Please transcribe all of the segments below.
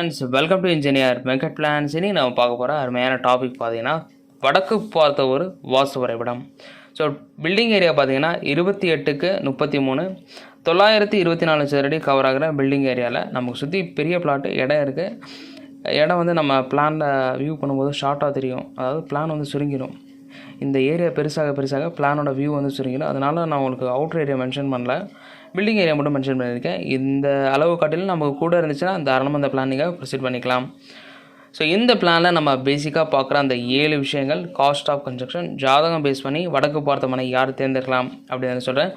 Friends welcome to engineer Venkat plans இனி நம்ம பார்க்க போகிற அருமையான டாபிக் பார்த்தீங்கன்னா வடக்கு பார்த்த ஒரு வாசு வரைபடம். ஸோ பில்டிங் ஏரியா பார்த்தீங்கன்னா இருபத்தி எட்டுக்கு முப்பத்தி மூணு. தொள்ளாயிரத்தி இருபத்தி நாலு சதுரடி கவர் ஆகிற பில்டிங் ஏரியாவில் நமக்கு சுற்றி பெரிய பிளாட்டு இடம் இருக்குது இடம் வந்து நம்ம பிளானில் வியூ பண்ணும்போது ஷார்ட்டாக தெரியும். அதாவது பிளான் வந்து சுருங்கிடும் இந்த ஏரியா பெருசாக பெருசாக பிளானோட வியூ வந்து சுருங்கிடும். அதனால் நான் உங்களுக்கு அவுட்டர் ஏரியா மென்ஷன் பண்ணல. பில்டிங் ஏரியா மட்டும் மென்ஷன் பண்ணியிருக்கேன். இந்த அளவு காட்டிலும் நமக்கு கூட இருந்துச்சுன்னா தாராளமாக அந்த பிளானிங்காக ப்ரொசீட் பண்ணிக்கலாம். ஸோ இந்த பிளானில் நம்ம பேசிக்காக பார்க்குற அந்த ஏழு விஷயங்கள் காஸ்ட் ஆஃப் கன்ஸ்ட்ரக்ஷன் ஜாதகம் பேஸ் பண்ணி வடக்கு பார்த்த மனை யார் தேர்ந்தெடுக்கலாம் அப்படின்னு சொல்கிறேன்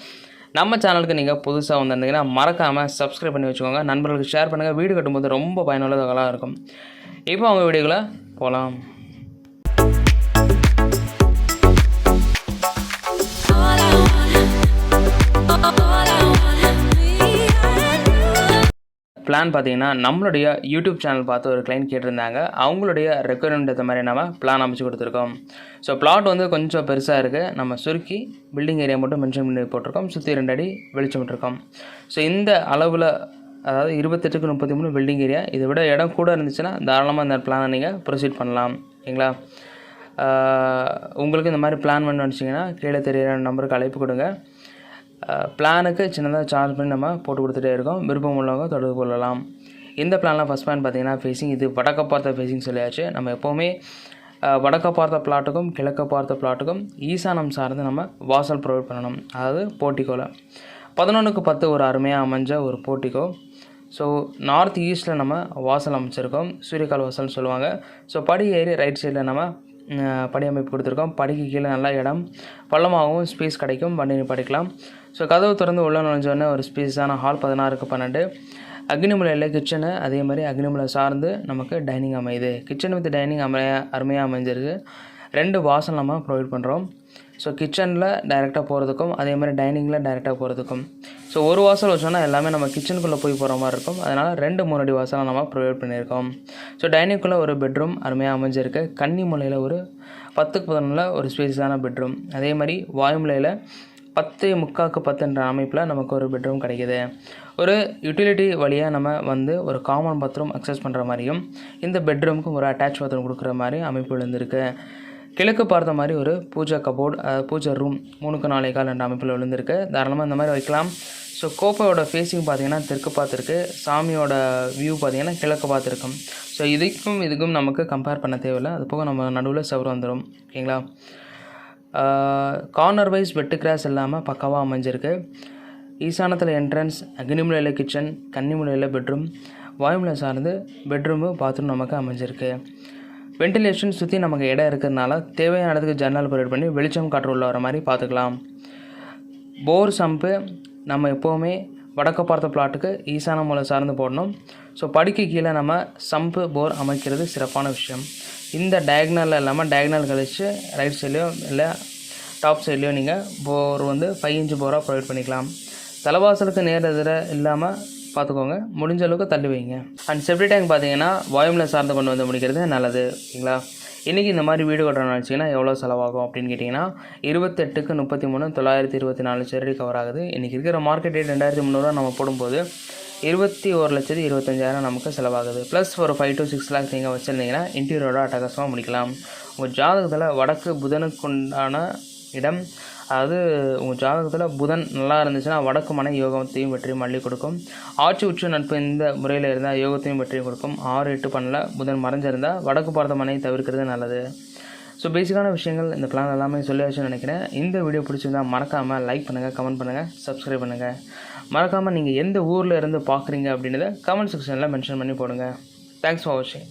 நம்ம சேனலுக்கு நீங்கள் புதுசாக வந்திருந்தீங்கன்னா மறக்காமல் சப்ஸ்கிரைப் பண்ணி வச்சுக்கோங்க. நண்பர்களுக்கு ஷேர் பண்ணுங்கள் வீடு கட்டும்போது ரொம்ப பயனுள்ளதாக இருக்கும். இப்போ அவங்க வீடியோக்குள்ளே போகலாம் பிளான் பார்த்தீங்கன்னா நம்மளுடைய யூடியூப் சேனல் பார்த்து ஒரு கிளைண்ட் கேட்டிருந்தாங்க. அவங்களுடைய ரெக்குயர்மெண்ட் ஏற்ற மாதிரி நம்ம பிளான் அமைச்சு கொடுத்துருக்கோம். ஸோ பிளாட் வந்து கொஞ்சம் பெருசாக இருக்குது நம்ம சுருக்கி பில்டிங் ஏரியா மட்டும் மென்ஷன் பண்ணி போட்டிருக்கோம். சுற்றி ரெண்டு அடி வெளிச்சம் விட்டுருக்கோம். ஸோ இந்த அளவில் அதாவது இருபத்தெட்டுக்கு முப்பத்தி மூணு பில்டிங் ஏரியா இதை விட இடம் கூட இருந்துச்சுன்னா தாராளமாக இந்த பிளானை நீங்கள் ப்ரொசீட் பண்ணலாம். ஓகேங்களா? உங்களுக்கு இந்த மாதிரி பிளான் பண்ண நினச்சிங்கன்னா கீழே தெரியிற நம்பருக்கு அழைப்பு கொடுங்க. பிளானுக்கு சின்னதாக சார்ஜ் பண்ணி நம்ம போட்டு கொடுத்துட்டே இருக்கோம். விருப்பம் உள்ளவங்க தொடர்பு கொள்ளலாம். இந்த பிளான்லாம் ஃபஸ்ட் பிளான் பார்த்திங்கன்னா ஃபேஸிங் இது வடக்க பார்த்த ஃபேஸிங் சொல்லியாச்சு. நம்ம எப்போவுமே வடக்க பார்த்த பிளாட்டுக்கும் கிழக்க பார்த்த பிளாட்டுக்கும் ஈசானம் சார்ந்து நம்ம வாசல் ப்ரொவைட் பண்ணணும். அதாவது போர்ட்டிக்கோவில் பதினொன்றுக்கு பத்து ஒரு அருமையாக அமைஞ்ச ஒரு போர்ட்டிக்கோ ஸோ நார்த் ஈஸ்ட்டில் நம்ம வாசல் அமைச்சிருக்கோம். சூரியகால் வாசல்னு சொல்லுவாங்க. ஸோ படி ஏறி ரைட் சைடில் நம்ம படி அமைப்பு கொடுத்துருக்கோம். படிக்கு கீழே நல்லா இடம் பள்ளமாகவும் ஸ்பேஸ் கிடைக்கும். வண்டி படிக்கலாம். ஸோ கதவு திறந்து உள்ள நுழைஞ்சோடனே ஒரு ஸ்பேஸான ஹால் பதினாறுக்கு பன்னெண்டு. அக்னிமலையில் கிச்சனு அதே மாதிரி அக்னிமலை சார்ந்து நமக்கு டைனிங் அமையுது. கிச்சன் வித் டைனிங் அமைய அருமையாக அமைஞ்சிருக்கு. ரெண்டு வாசல் நம்ம ப்ரொவைட் பண்ணுறோம் ஸோ கிச்சனில் டைரெக்டாக போகிறதுக்கும் அதே மாதிரி டைனிங்கில் டைரெக்டாக போகிறதுக்கும் ஸோ ஒரு வாசல் வச்சோன்னா எல்லாமே நம்ம கிச்சனுக்குள்ளே போய் போகிற மாதிரி இருக்கும். அதனால் ரெண்டு மூணடி வாசலாக நம்ம ப்ரொவைட் பண்ணியிருக்கோம். ஸோ டைனிங்குள்ளே ஒரு பெட்ரூம் அருமையாக அமைஞ்சிருக்கு. கன்னி மூலையில் ஒரு பத்துக்கு பதினொன்றில் ஒரு ஸ்பேஸான பெட்ரூம் அதே மாதிரி வாயுமலையில் பத்து முக்காக்கு பத்துன்ற அமைப்பில் நமக்கு ஒரு பெட்ரூம் கிடைக்கிது. ஒரு யூட்டிலிட்டி வழியாக நம்ம வந்து ஒரு காமன் பாத்ரூம் அக்சஸ் பண்ணுற மாதிரியும் இந்த பெட்ரூமுக்கு ஒரு அட்டாச் பாத்ரூம் கொடுக்குற மாதிரி அமைப்பு விழுந்திருக்கு கிழக்கு பார்த்த மாதிரி ஒரு பூஜா கபோர்ட் பூஜை ரூம் மூணுக்கு நாலே கால் ரெண்டு அமைப்பில் விழுந்திருக்கு. தாராளமாக இந்த மாதிரி வைக்கலாம். ஸோ கோப்பையோட ஃபேஸிங் பார்த்தீங்கன்னா தெற்கு பார்த்துருக்கு. சாமியோட வியூ பார்த்தீங்கன்னா கிழக்கு பார்த்துருக்கும் ஸோ இதுக்கும் இதுக்கும் நமக்கு கம்பேர் பண்ண தேவையில்லை. அது போக நம்ம நடுவில் செவரு வந்துடும் ஓகேங்களா? கார்னர் வைஸ் வெட்டு கிராஸ் இல்லாமல் பக்காவாக அமைஞ்சிருக்கு. ஈசானத்தில் என்ட்ரன்ஸ் அக்னிமுலையில் கிச்சன் கன்னிமுலையில் பெட்ரூம் வாயுமலை சார்ந்து பெட்ரூமு பாத்ரூம் நமக்கு அமைஞ்சிருக்கு. வென்டிலேஷன் சுற்றி நமக்கு இடம் இருக்கிறதுனால தேவையான இடத்துக்கு ஜன்னல் ப்ரொவைட் பண்ணி வெளிச்சம் காற்று உள்ள வர மாதிரி பார்த்துக்கலாம். போர் சம்பு நம்ம எப்போவுமே வடக்க பார்த்த பிளாட்டுக்கு ஈசான மூலை சார்ந்து போடணும். ஸோ படிக்கு கீழே நம்ம சம்பு போர் அமைக்கிறது சிறப்பான விஷயம். இந்த டயக்னலில் இல்லாமல் டயக்னல் கழிச்சு ரைட் சைட்லேயோ இல்லை டாப் சைட்லேயோ நீங்கள் போர் வந்து ஃபைவ் இன்ச்சு போராக ப்ரொவைட் பண்ணிக்கலாம். தலைவாசலுக்கு நேர் எதிர இல்லாமல் பார்த்துக்கோங்க. முடிஞ்ச அளவுக்கு தள்ளி வைங்க. அண்ட் செப்டி டேங்க் பார்த்தீங்கன்னா வாயுமில் சார்ந்து கொண்டு வந்து முடிக்கிறது நல்லது ஓகேங்களா இன்றைக்கி இந்த மாதிரி வீடு கட்டணும்னு நினச்சிங்கன்னா எவ்வளோ செலவாகும் அப்படின்னு கேட்டிங்கன்னா இருபத்தெட்டுக்கு முப்பத்தி மூணு தொள்ளாயிரத்தி இருபத்தி நாலு சரி கவர் ஆகுது. இன்றைக்கி இருக்கிற மார்க்கெட் ரேட் ரெண்டாயிரத்தி முந்நூறுவா நம்ம போடும்போது இருபத்தி ஒரு லட்சத்து இருபத்தஞ்சாயிரம் நமக்கு செலவாகுது. ப்ளஸ் ஒரு ஃபைவ் டு சிக்ஸ் லேக்ஸ் நீங்கள் வச்சுருந்தீங்கன்னா இன்டீரியரோட அட்டகாசமாக முடிக்கலாம். உங்கள் ஜாதகத்தில் வடக்கு புதனுக்குண்டான இடம் அதாவது உங்கள் ஜாதகத்தில் புதன் நல்லா இருந்துச்சுன்னா வடக்கு மனை யோகத்தையும் வெற்றியும் அள்ளி கொடுக்கும். ஆட்சி உச்ச நட்பு இந்த முறையில் இருந்தால் யோகத்தையும் வெற்றியும் கொடுக்கும். ஆறு எட்டு பண்ணல புதன் மறைஞ்சிருந்தால் வடக்கு பார்த்த மனை தவிர்க்கிறது நல்லது. ஸோ பேசிக்கான விஷயங்கள் இந்த பிளான் எல்லாமே சொல்லியாச்சுன்னு நினைக்கிறேன். இந்த வீடியோ பிடிச்சிருந்தால் மறக்காமல் லைக் பண்ணுங்கள் கமெண்ட் பண்ணுங்கள் சப்ஸ்கிரைப் பண்ணுங்கள் மறக்காமல் நீங்கள் எந்த ஊரில் இருந்து பார்க்குறீங்க அப்படின்றத கமெண்ட் செக்ஷனில் மென்ஷன் பண்ணி போடுங்க. தேங்க்ஸ் ஃபார் வாட்சிங்